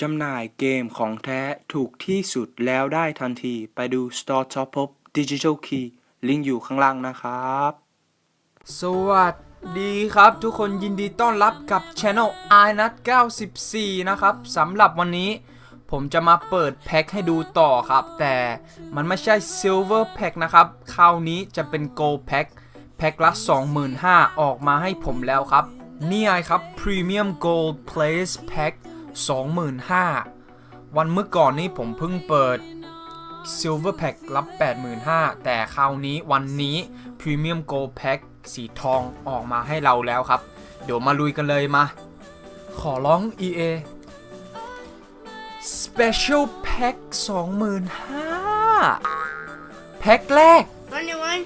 จำหน่ายเกมของแท้ถูกที่สุดแล้วได้ทันทีไปดู Store Top Up Digital Key ลิงก์อยู่ข้างล่างนะครับ สวัสดีครับทุกคนยินดีต้อนรับกับ Channel i n u t 94 นะครับสำหรับวันนี้ผมจะมาเปิดแพ็คให้ดูต่อครับ แต่มันไม่ใช่ Silver Pack นะครับ คราวนี้จะเป็น Gold Pack แพ็คละ 25,000ออกมาให้ผมแล้วครับ นี่ไงครับ Premium Gold Place Pack 25,000 วันเมื่อก่อนนี้ผมเพิ่งเปิด Silver Pack รับ 85,000 แต่คราวนี้วันนี้ Premium Gold Pack สีทองออกมาให้เราแล้วครับ เดี๋ยวมาลุยกันเลยมา ขอร้อง EA Special Pack 25,000 แพ็คแรก Anyone?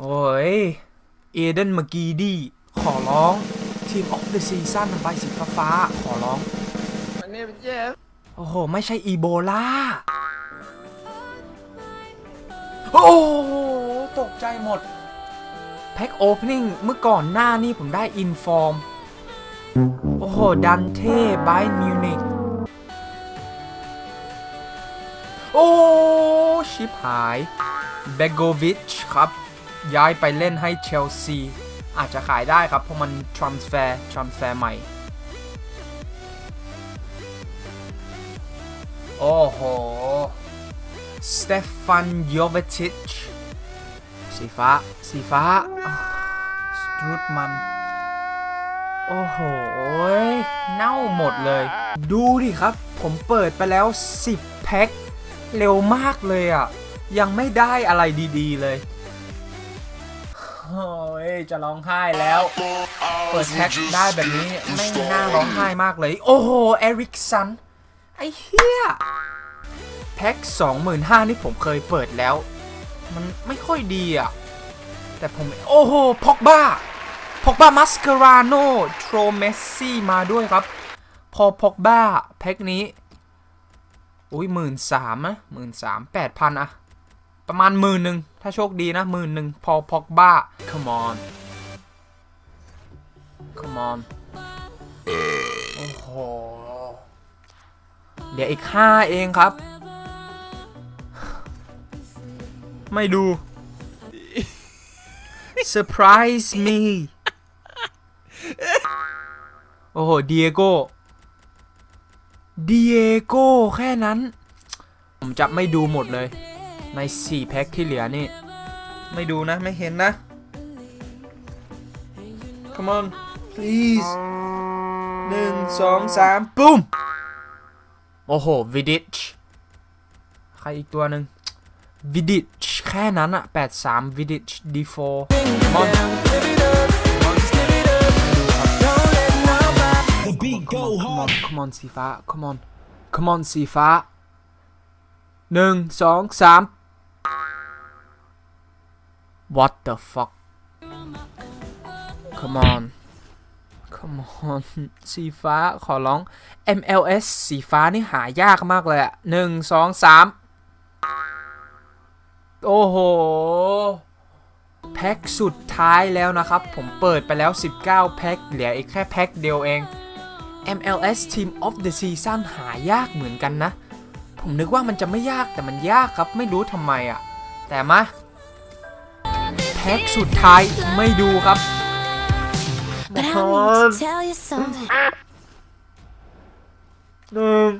โอ้ย เอเดนมากีดี ขอร้อง ทีมออฟเดอะซีซั่นใบสีฟ้าๆขอร้อง My name is Jeff. โอ้โห ไม่ใช่อีโบลาโอ้โห ตกใจหมด แพ็คโอเพนนิ่งเมื่อก่อนหน้านี่ผมได้อินฟอร์ม โอ้โห ดันเท่ไบมิวนิกโอ้ ชิบหาย เบโกวิชครับ ย้ายไปเล่นให้เชลซี อาจจะขายได้ครับ เพราะมัน transfer transfer ใหม่ โอ้โห สเตฟานโยเวติช สีฟ้า สีฟ้า สตรูทมัน โอ้โห เน่าหมดเลย ดูดิครับ ผมเปิดไปแล้ว 10 แพ็ค เร็วมากเลยอะ ยังไม่ได้อะไรดีๆเลย โอ้ยจะร้องไห้แล้ว เปิดแพ็คได้แบบนี้ไม่น่าร้องไห้มากเลย โอ้โห เอริกสัน ไอ้เหี้ย แพ็ค25,000นี่ผมเคยเปิดแล้ว มันไม่ค่อยดีอะ แต่ผม โอ้โห พอกบ้า พอกบ้ามัสคาราโนโทรเมสซี่มาด้วยครับ พอพอกบ้า แพ็คนี้ อุ้ยหมื่นสามอะหมื่นสามแปดพันอะ ประมาณหมื่นหนึ่งถ้าโชคดีนะหมื่นหนึ่งพอพอกบ้า come on come on โอ้โห เดี๋ยวอีกห้าเองครับ ไม่ดู Surprise me โอ้โหเดียโก้เดียโก้แค่นั้น ผมจะไม่ดูหมดเลย ใน 4 แพ็คที่เหลือนี่ ไม่ดูนะ ไม่เห็นนะ Come on please หนึ่งสองสามปุ้ม โอ้โหวิดิชใครอีกตัวหนึ่งวิดิชแค่นั้นอะ83วิดิช D4 มอน The beat go hard. come on สีฟ้า come on come on สีฟ้าหนึ่งสองสาม what the fuck come on come on สีฟ้าขอร้อง MLS สีฟ้านี่หายากมากเลยอะหนึ่งสองสามโอ้โห แพ็คสุดท้ายแล้วนะครับ ผมเปิดไปแล้ว 19 แพ็คเหลืออีกแค่แพ็คเดียวเอง MLS Team of the Season หายากเหมือนกันนะ ผมนึกว่ามันจะไม่ยากแต่มันยากครับ ไม่รู้ทำไมอะ่ะ แต่มา แพ็คสุดท้ายไม่ดูครับ But I need to tell you something. หนึ่ง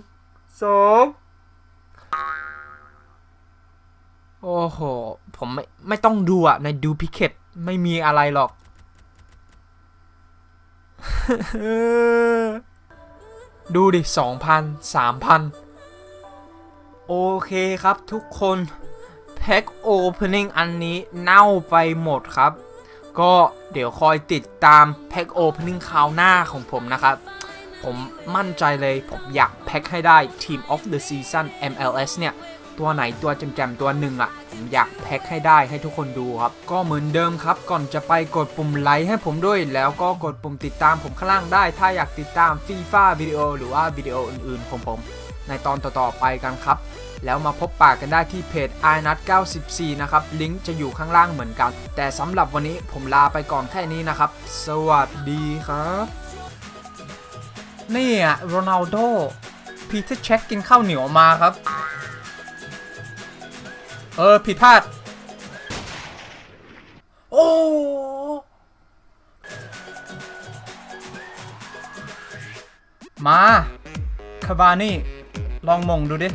สองโอ้โห ผมไม่ไม่ต้องดูอะในดูพิเคตไม่มีอะไรหรอก ดูดิสองพันสามพันโอเคครับทุกคนแพ็คโอเพนนิ่งอันนี้เน่าไปหมดครับ ก็เดี๋ยวคอยติดตามแพ็คโอเพนนิ่งคราวหน้าของผมนะครับ ผมมั่นใจเลยผมอยากแพ็คให้ได้ Team of the Season MLS เนี่ย ตัวไหนตัวแจมๆตัวหนึ่งอะ่ะ ผมอยากแพ็คให้ได้ให้ทุกคนดูครับ ก็เหมือนเดิมครับ ก่อนจะไปกดปุ่มไลค์ให้ผมด้วย แล้วก็กดปุ่มติดตามผมข้างล่างได้ ถ้าอยากติดตามฟีฟ่าวิดีโอหรือว่าวิดีโออื่นๆของผม ในตอนต่อๆไปกันครับ แล้วมาพบปากกันได้ที่เพจ i n u t 94 นะครับ ลิงก์จะอยู่ข้างล่างเหมือนกัน แต่สำหรับวันนี้ผมลาไปก่อนแค่นี้นะครับ สวัสดีครับนี่อะโรนัลโดพีเตอร์เช็คกินข้าวเหนียวมาครับ เออ ผิดพลาด โอ้มา คาบานี่ ลองมองดูดิ